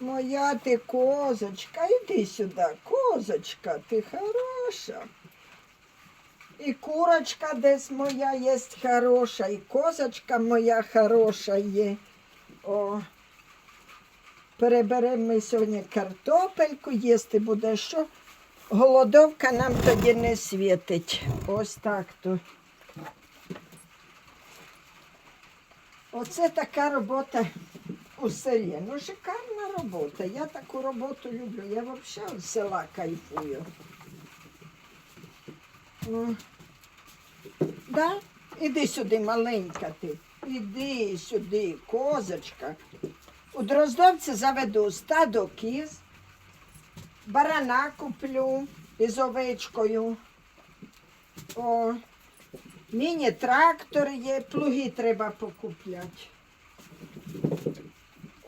Моя ти козочка, іди сюди, козочка, ти хороша. І курочка десь моя є хороша, і козочка моя хороша є. О. Переберемо ми сьогодні картопельку, їсти буде що. Голодовка нам тоді не світить. Ось так то. Оце така робота у селі. Ну, шикарна робота. Я таку роботу люблю. Я взагалі з села кайфую. Ну. Да? Іди сюди, маленька ти. Іди сюди, козочка. У Дроздовці заведу стадо кіз, барана куплю із овечкою. О, міні-трактор є, плуги треба покупляти.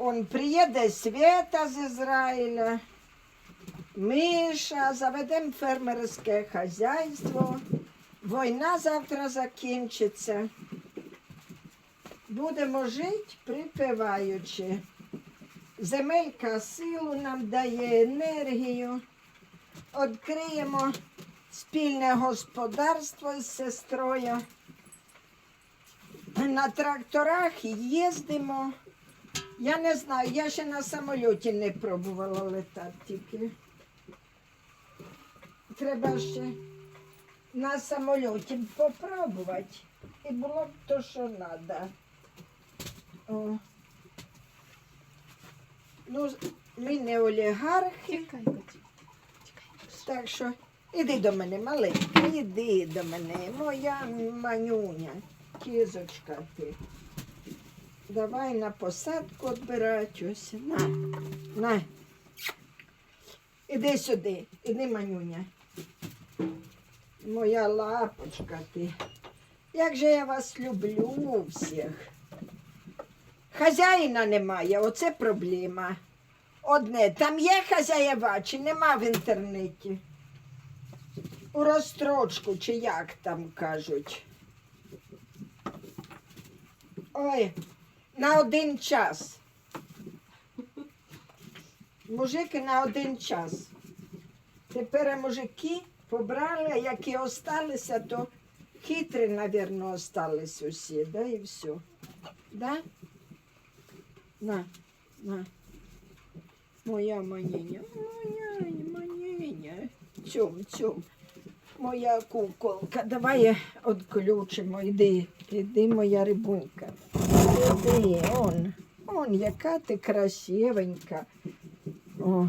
Он приїде Света з Ізраїля, Миша, заведемо фермерське хазяйство. Війна завтра закінчиться. Будемо жити припеваючи. Земелька силу нам дає енергію. Відкриємо спільне господарство з сестрою. На тракторах їздимо. Я не знаю, я ще на самольоті не пробувала летати тільки. Треба ще на самольоті попробувати. І було б то, що треба. О. Ну, ми не олігархи, так що іди до мене, маленька, іди до мене, моя манюня, кізочка ти. Давай на посадку відбирати ось. На, на. Іди сюди, іди, манюня. Моя лапочка ти. Як же я вас люблю всіх. Хазяїна немає, оце проблема. Одне, там є хазяєва, чи нема в інтернеті? У розстрочку, чи як там кажуть. Ой, на один час. Мужики на один час. Тепер мужики побрали, а які осталися, то хитрі, мабуть, остались усі, да, і все. Да? На, на. Моя манюня, моя манюня. Цьом, цьом. Моя куколка. Давай відключимо. Іди, іди, моя рибунька. Іди, он. Он, яка ти красивенька. О,